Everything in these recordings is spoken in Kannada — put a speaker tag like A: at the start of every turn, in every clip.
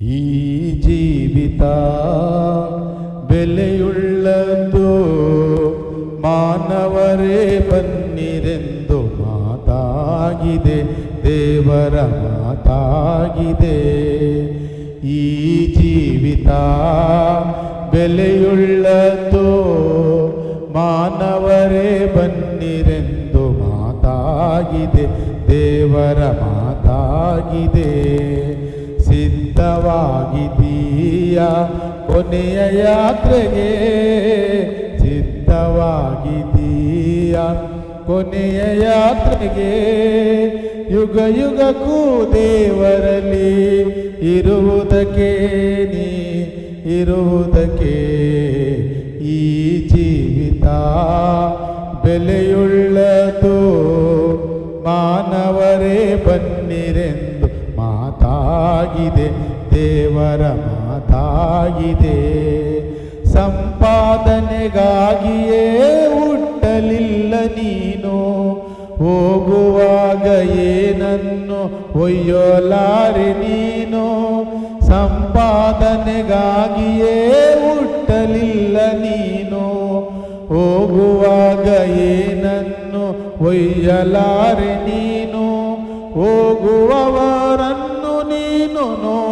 A: ಈ ಜೀವಿತ ಬೆಲೆಯುಳ್ಳದ್ದು ಮಾನವರೇ ಬನ್ನಿರೆಂದು ಮಾತಾಗಿದೆ, ದೇವರ ಮಾತಾಗಿದೆ. ಈ ಜೀವಿತ ಬೆಲೆಯುಳ್ಳದ್ದು ಮಾನವರೇ ಬನ್ನಿರೆಂದು ಮಾತಾಗಿದೆ, ದೇವರ ಮಾತಾಗಿದೆ. ಸಿದ್ಧವಾಗಿದೀಯ ಕೊನೆಯ ಯಾತ್ರೆಗೆ ಸಿದ್ಧವಾಗಿದೀಯ ಕೊನೆಯ ಯಾತ್ರೆಗೆ ಯುಗ ಯುಗಕ್ಕೂ ದೇವರಲ್ಲಿ ಇರುವುದಕ್ಕೆ ನೀ, ಇರುವುದಕ್ಕೆ ಈ ಜೀವಿತ ಬೆಲೆಯುಳ್ಳದು. ಮಾನವರೇ ಬನ್ನಿರೆಂದು ಮಾತಾಗಿದೆ ದೇವರ ಮಾತಾಗಿದೆ. ಸಂಪಾದನೆಗಾಗಿಯೇ ಹುಟ್ಟಲಿಲ್ಲ ನೀನು. ಹೋಗುವಾಗ ಏನನ್ನು ಒಯ್ಯಲಾರೆ ನೀನು. ಸಂಪಾದನೆಗಾಗಿಯೇ ಹುಟ್ಟಲಿಲ್ಲ ನೀನು. ಹೋಗುವಾಗ ಏನನ್ನು ಒಯ್ಯಲಾರೆ ನೀನು. ಹೋಗುವವರನ್ನು ನೀನು ನೋಡಲಿಲ್ಲವೇ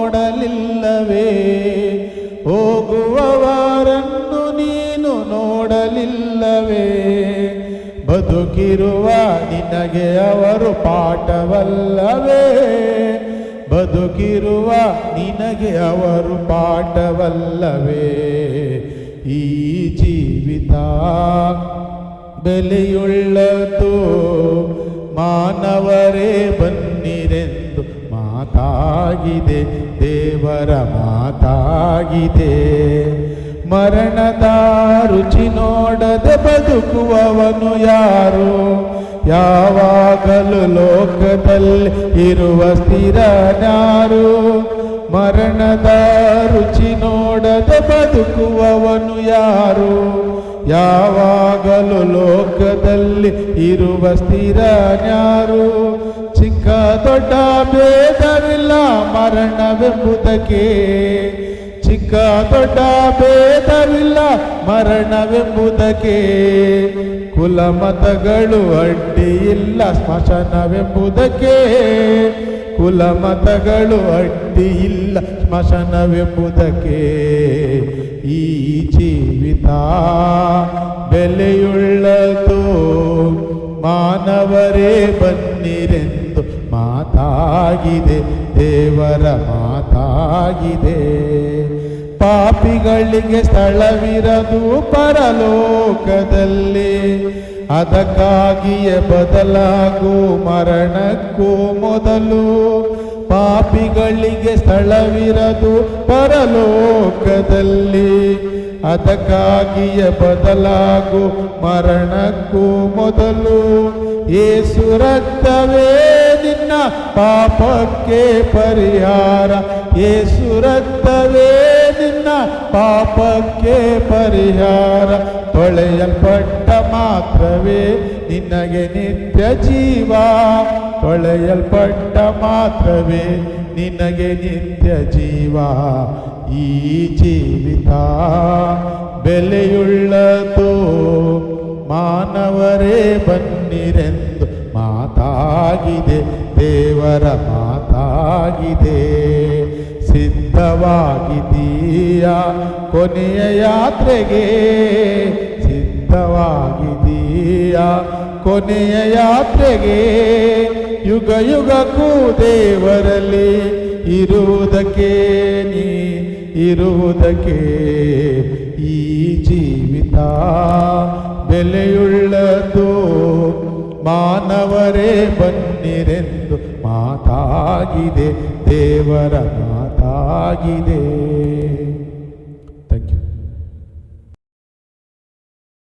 A: ನೋಡಲಿಲ್ಲವೇ ಬದುಕಿರುವ ನಿನಗೆ ಅವರು ಪಾಠವಲ್ಲವೇ? ಬದುಕಿರುವ ನಿನಗೆ ಅವರು ಪಾಠವಲ್ಲವೇ? ಈ ಜೀವಿತ ಬೆಲೆಯುಳ್ಳದು, ಮಾನವರೇ ಬನ್ನಿರೆಂದು ಮಾತಾಗಿದೆ, ದೇವರ ಮಾತಾಗಿದೆ. ಮರಣದ ರುಚಿ ನೋಡದೆ ಬದುಕುವವನು ಯಾರು? ಯಾವಾಗಲೂ ಲೋಕದಲ್ಲಿ ಇರುವ ಸ್ಥಿರನಾರು. ಮರಣದ ರುಚಿ ನೋಡದೆ ಬದುಕುವವನು ಯಾರು? ಯಾವಾಗಲೂ ಲೋಕದಲ್ಲಿ ಇರುವ ಸ್ಥಿರನ್ಯಾರು ಚಿಕ್ಕ ದೊಡ್ಡ ಭೇದವಿಲ್ಲ ಮರಣವೆಂಬುದಕ್ಕೆ. ಚಿಕ್ಕ ದೊಡ್ಡ ಭೇದವಿಲ್ಲ ಮರಣವೆಂಬುದಕ್ಕೆ. ಕುಲ ಮತಗಳು ಅಡ್ಡಿ ಇಲ್ಲ ಸ್ಮಶನವೆಂಬುದಕ್ಕೆ. ಕುಲ ಮತಗಳು ಅಡ್ಡಿ ಇಲ್ಲ ಸ್ಮಶನವೆಂಬುದಕ್ಕೆ. ಈ ಜೀವಿತ ಬೆಲೆಯುಳ್ಳದು ಮಾನವರೇ ಬನ್ನಿರೆಂದು ಮಾತಾಗಿದೆ, ದೇವರ ಮಾತಾಗಿದೆ. ಪಾಪಿಗಳಿಗೆ ಸ್ಥಳವಿರದು ಪರಲೋಕದಲ್ಲಿ. ಅದಕ್ಕಾಗಿಯೇ ಬದಲಾಗು ಮರಣಕ್ಕೂ ಮೊದಲು. ಪಾಪಿಗಳಿಗೆ ಸ್ಥಳವಿರದು ಪರಲೋಕದಲ್ಲಿ. ಅದಕ್ಕಾಗಿಯೇ ಬದಲಾಗು ಮರಣಕ್ಕೂ ಮೊದಲು. ಏಸು ರಕ್ತವೇ ನಿನ್ನ ಪಾಪಕ್ಕೆ ಪರಿಹಾರ. ಏಸು ರಕ್ತವೇ ಪಾಪಕ್ಕೆ ಪರಿಹಾರ ತೊಳೆಯಲ್ಪಟ್ಟ ಮಾತ್ರವೇ ನಿನಗೆ ನಿತ್ಯ ಜೀವ. ತೊಳೆಯಲ್ಪಟ್ಟ ಮಾತ್ರವೇ ನಿನಗೆ ನಿತ್ಯ ಜೀವ. ಈ ಜೀವಿತ ಬೆಲೆಯುಳ್ಳದು ಮಾನವರೇ ಬನ್ನಿರೆಂದು ಮಾತಾಗಿದೆ, ದೇವರ ಮಾತಾಗಿದೆ. ಸಿದ್ಧವಾಗಿದೀಯ ಕೊನೆಯ ಯಾತ್ರೆಗೆ ಸಿದ್ಧವಾಗಿದೀಯ ಕೊನೆಯ ಯಾತ್ರೆಗೆ ಯುಗ ಯುಗಕ್ಕೂ ದೇವರಲ್ಲಿ ಇರುವುದಕ್ಕೆ ನೀ ಇರುವುದಕ್ಕೆ ಈ ಜೀವಿತ ಬೆಲೆಯುಳ್ಳದು ಮಾನವರೇ ಬನ್ನಿರೆಂದು ಮಾತಾಗಿದೆ ದೇವರ ಮಾತಾಗಿದೆ.